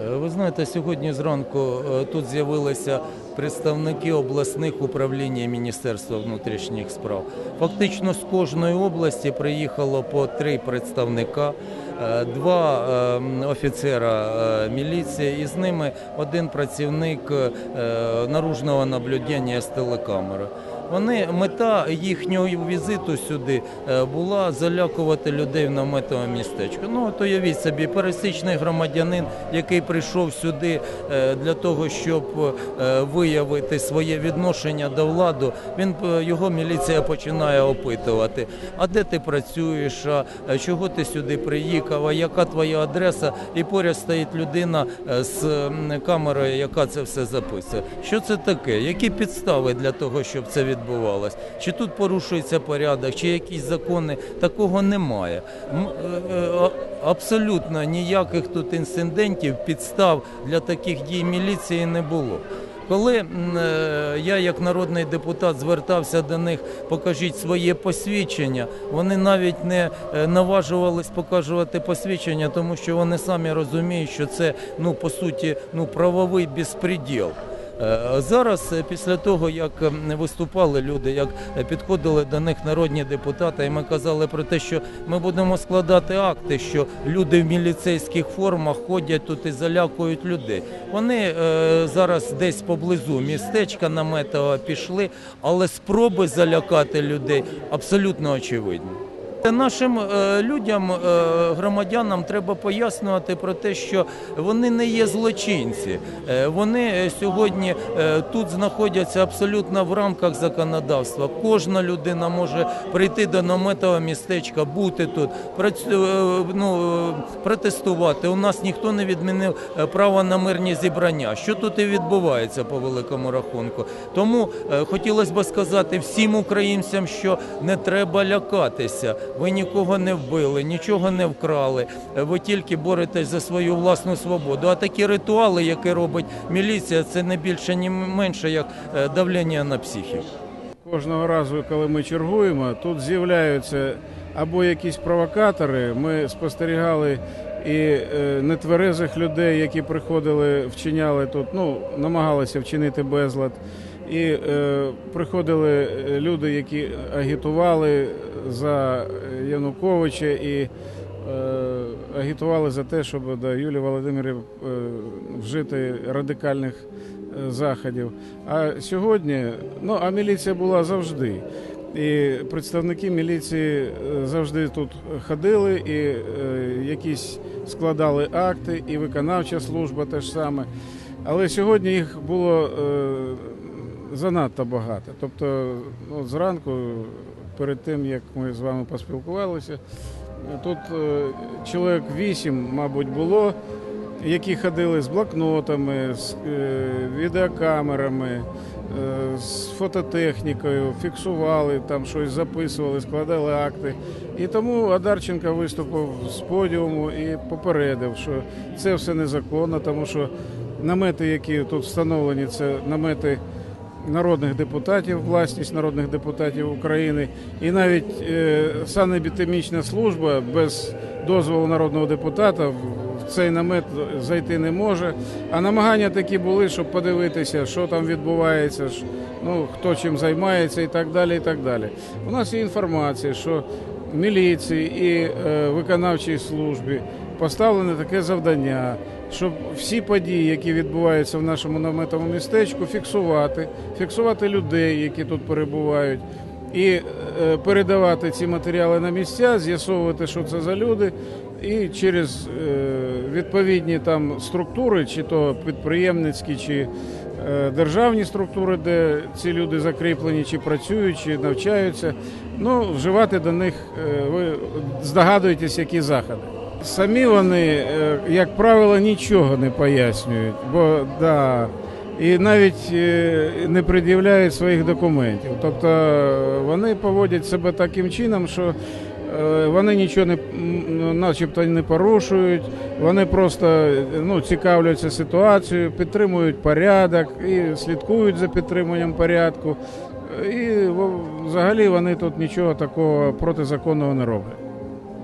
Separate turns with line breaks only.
Е, Ви знаєте, сьогодні зранку е, тут з'явилися представники обласних управління Міністерства внутрішніх справ. Фактично з кожної області приїхало по три представника, е, два е, офіцера міліції, і з ними один працівник наружного наблюдення з телекамери. Вони мета їхнього візиту сюди е, була залякувати людей в наметове містечко. Ну от уявіть собі, пересічний громадянин, який прийшов сюди е, для того, щоб е, виявити своє відношення до влади, він його міліція починає опитувати. А де ти працюєш? А чого ти сюди приїхав? А яка твоя адреса? І поряд стоїть людина з камерою, яка це все записує. Що це таке? Які підстави для того, щоб це відбувалось? Чи тут порушується порядок, чи якісь закони? Такого немає. Е, е, Абсолютно ніяких тут інцидентів, підстав для таких дій міліції не було. Коли е, я, як народний депутат, звертався до них, покажіть своє посвідчення, вони навіть не наважувались показувати посвідчення, тому що вони самі розуміють, що це ну по суті ну правовий безпреділ. Е, Зараз, е, після того, як виступали люди, як підходили до них народні депутати, і ми казали про те, що ми будемо складати акти, що люди в міліцейських формах ходять тут і залякують людей. Вони е, зараз десь поблизу містечка наметова пішли, але спроби залякати людей абсолютно очевидні. Нашим е, людям, е, громадянам, треба пояснювати про те, що вони не є злочинці. Е, Вони сьогодні тут знаходяться абсолютно в рамках законодавства. Кожна людина може прийти до наметового містечка, бути тут, ну, протестувати. У нас ніхто не відмінив право на мирні зібрання. Що тут і відбувається по великому рахунку. Тому хотілося б сказати всім українцям, що не треба лякатися. Ви нікого не вбили, нічого не вкрали. Ви тільки боретесь за свою власну свободу. А такі ритуали, які робить міліція, це не більше, ні менше як е, давлення на психіку.
Кожного разу, коли ми чергуємо, тут з'являються або якісь провокатори. Ми спостерігали і е, нетверезих людей, які приходили, вчиняли тут, ну намагалися вчинити безлад. І е, приходили е, люди, які агітували за Януковича і е, агітували за те, щоб до Юлії Володимирів е, вжити радикальних е, заходів. А сьогодні, ну а міліція була завжди. І представники міліції завжди тут ходили, і е, якісь складали акти, і виконавча служба теж саме. Але сьогодні їх було занадто багато. Тобто, ну, зранку, перед тим як ми з вами поспілкувалися, тут е, чоловік вісім, мабуть, було, які ходили з блокнотами, з е, відеокамерами, е, з фототехнікою, фіксували там щось, записували, складали акти. І тому Адарченко виступив з подіуму і попередив, що це все незаконно, тому що намети, які тут встановлені, це намети народних депутатів, власність народних депутатів України, і навіть е, санепідемічна служба без дозволу народного депутата в цей намет зайти не може. А намагання такі були, щоб подивитися, що там відбувається, ну хто чим займається і так далі. І так далі. У нас є інформація, що міліції і е, виконавчій службі поставлене таке завдання, щоб всі події, які відбуваються в нашому наметовому містечку, фіксувати, фіксувати людей, які тут перебувають, і е, передавати ці матеріали на місця, з'ясовувати, що це за люди, і через е, відповідні там структури, чи то підприємницькі, чи е, державні структури, де ці люди закріплені, чи працюють, чи навчаються, ну вживати до них, ви здогадуєтесь, які заходи. Самі вони, е, як правило, нічого не пояснюють, бо да, і навіть е, не пред'являють своїх документів. Тобто вони поводять себе таким чином, що е, вони нічого не начебто не порушують, вони просто ну, цікавляться ситуацією, підтримують порядок і слідкують за підтриманням порядку. І взагалі вони тут нічого такого протизаконного не роблять.